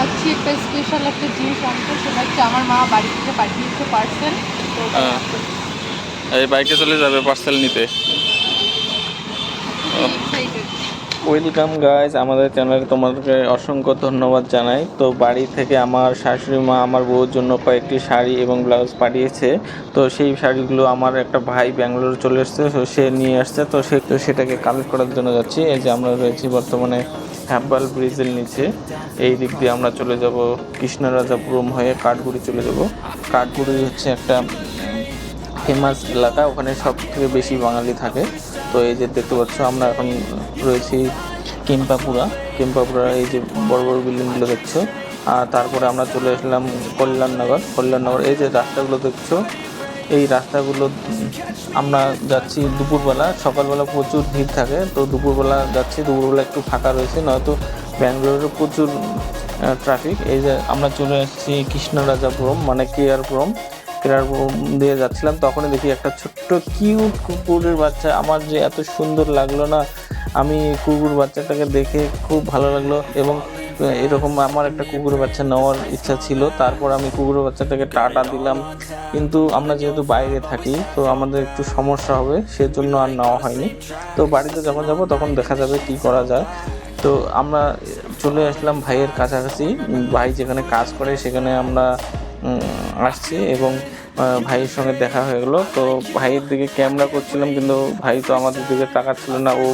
যাচ্ছি একটা স্পেশাল একটা জিনিস আনতে সেটা হচ্ছে আমার মা বাড়ি থেকে পাঠিয়েছে পার্সেল তো হ্যাঁ। এই বাইকে চলে যাবে পার্সেল নিতে। ওয়েলকাম গাইজ আমাদের চ্যানেলে তোমাদেরকে অসংখ্য ধন্যবাদ জানাই। তো বাড়ি থেকে আমার শাশুড়ি মা আমার বউর জন্য কয়েকটি শাড়ি এবং ব্লাউজ পাঠিয়েছে। তো সেই শাড়িগুলো আমার একটা ভাই ব্যাঙ্গালোর চলে এসছে তো সে নিয়ে আসছে। তো সে তো সেটাকে কালেক্ট করার জন্য যাচ্ছি। এই যে আমরা রয়েছি বর্তমানে হ্যাব্বাল ব্রিজের নিচে। এই দিক দিয়ে আমরা চলে যাব কৃষ্ণরাজাপুরম হয়ে কাঠগুড়ি চলে যাব। কাঠগুড়ি হচ্ছে একটা ফেমাস এলাকা, ওখানে সব থেকে বেশি বাঙালি থাকে। তো এই যে দেখতে পাচ্ছ, আমরা এখন রয়েছি কেম্পাপুরা। কেম্পাপুরা এই যে বড় বড় বিল্ডিংগুলো দেখছ। আর তারপরে আমরা চলে আসলাম কল্যাণনগর। কল্যাণনগর, এই যে রাস্তাগুলো দেখছ এই রাস্তাগুলো আমরা যাচ্ছি দুপুরবেলা, সকালবেলা প্রচুর ভিড় থাকে, তো দুপুরবেলা যাচ্ছি, দুপুরবেলা একটু ফাঁকা রয়েছে, নয়তো ব্যাঙ্গালোরে প্রচুর ট্রাফিক এই যে আমরা চলে এসেছি কৃষ্ণরাজাপুরম মানে কেয়ারপুরম। কেরারপুরম দিয়ে যাচ্ছিলাম, তখনই দেখি একটা ছোট্ট কিউট কুকুরের বাচ্চা। আমার যে এত সুন্দর লাগল না, আমি কুকুর বাচ্চাটাকে দেখে খুব ভালো লাগল এবং এরকম আমার একটা কুকুরের বাচ্চা নেওয়ার ইচ্ছা ছিল। তারপর আমি কুকুরের বাচ্চাটাকে টাটা দিলাম। কিন্তু আমরা যেহেতু বাইরে থাকি, তো আমাদের একটু সমস্যা হবে, সেজন্য আর নেওয়া হয়নি। তো বাড়িতে যখন যাব, তখন দেখা যাবে কি করা যায়। তো আমরা চলে আসলাম ভাইয়ের কাছাকাছি। ভাই যেখানে কাজ করে, সেখানে আমরা আসছি এবং ভাইয়ের সঙ্গে দেখা হয়ে গেলো। তো ভাইয়ের দিকে ক্যামেরা করছিলাম, কিন্তু ভাই তো আমাদের দিকে তাকাচ্ছিল না। ও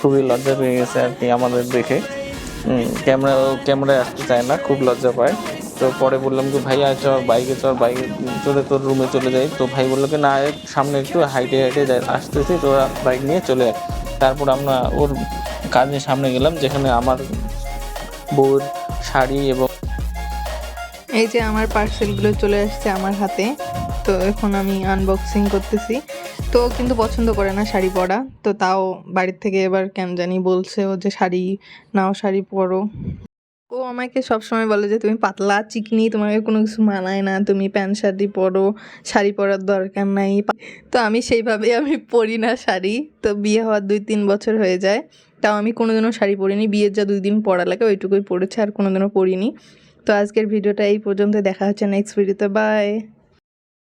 খুবই লজ্জা পেয়ে গেছে আর কি আমাদের দেখে। ক্যামেরা ক্যামেরায় আসতে চায় না, খুব লজ্জা পায়। তো পরে বললাম যে ভাই আয় চল, বাইকে চল, বাইকে চলে তোর রুমে চলে যাই। তো ভাই বলল কি, না সামনে একটু হাইটে হাইটে যাই, আসতেছি, তোরা বাইক নিয়ে চলে তারপর আমরা ওর কাজের সামনে গেলাম, যেখানে আমার বউর শাড়ি এবং এই যে আমার পার্সেলগুলো চলে আসছে আমার হাতে, তো এখন আমি আনবক্সিং করতেছি। তো কিন্তু পছন্দ করে না শাড়ি পরা। তো তাও বাড়ির থেকে এবার কেন জানি বলছে ও যে শাড়ি নাও, শাড়ি পরো। ও আমাকে সবসময় বলে যে, তুমি পাতলা, চিকনি, তোমাকে কোনো কিছু মানায় না। তুমি প্যান্ট শাড়ি পরো, শাড়ি পরার দরকার নাই। তো আমি সেইভাবে আমি পরি না শাড়ি। তো বিয়ে হওয়ার দুই তিন বছর হয়ে যায়। তাও আমি কোনোদিনও শাড়ি পরিনি। বিয়ের যা দুই দিন পরা লাগে ওইটুকুই পড়েছে, আর কোনোদিনও পরিনি তো আজকের ভিডিওটা এই পর্যন্ত দেখা হচ্ছে নেক্সট ভিডিওতে বাই